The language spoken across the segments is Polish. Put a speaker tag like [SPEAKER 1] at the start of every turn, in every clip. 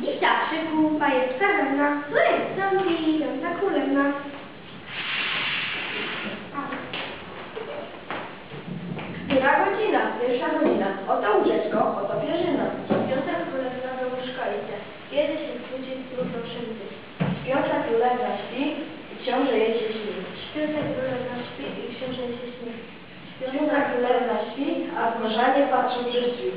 [SPEAKER 1] Wita przykupa jest karana, której wstąpi piąta królewna.
[SPEAKER 2] Która godzina? Pierwsza godzina. Oto łóżeczko, oto pierzyna.
[SPEAKER 1] Piąta królewna do łóżka idzie. Kiedy się budzi, trudno przemyśleć.
[SPEAKER 2] Piąta królewna śpi i książę jej się śni.
[SPEAKER 1] Piąta królewna śpi i książę się śni.
[SPEAKER 2] Piąta królewna śpi, a zmarzanie patrzą przez drzwi.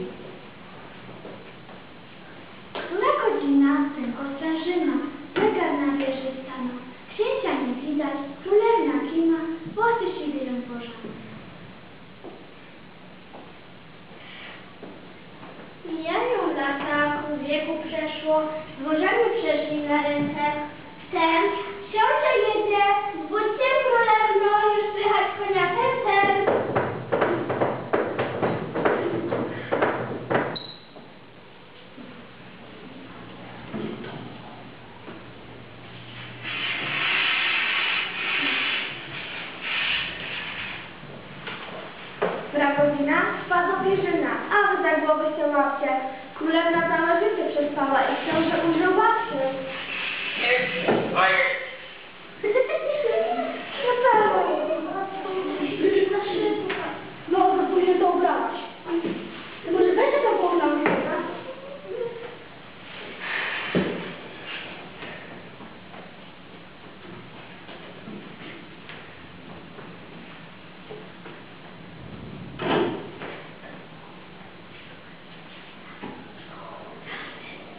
[SPEAKER 1] Włosy siwy ją pożarł. Mijają lata, pół wieku przeszło, dworzanie przeszli na ręce. Wtem książę jedzie, Która godzina? Spadła pierzyna, a wy za się łapcie. Królewna całe życie przespała i książę umrzał babcię.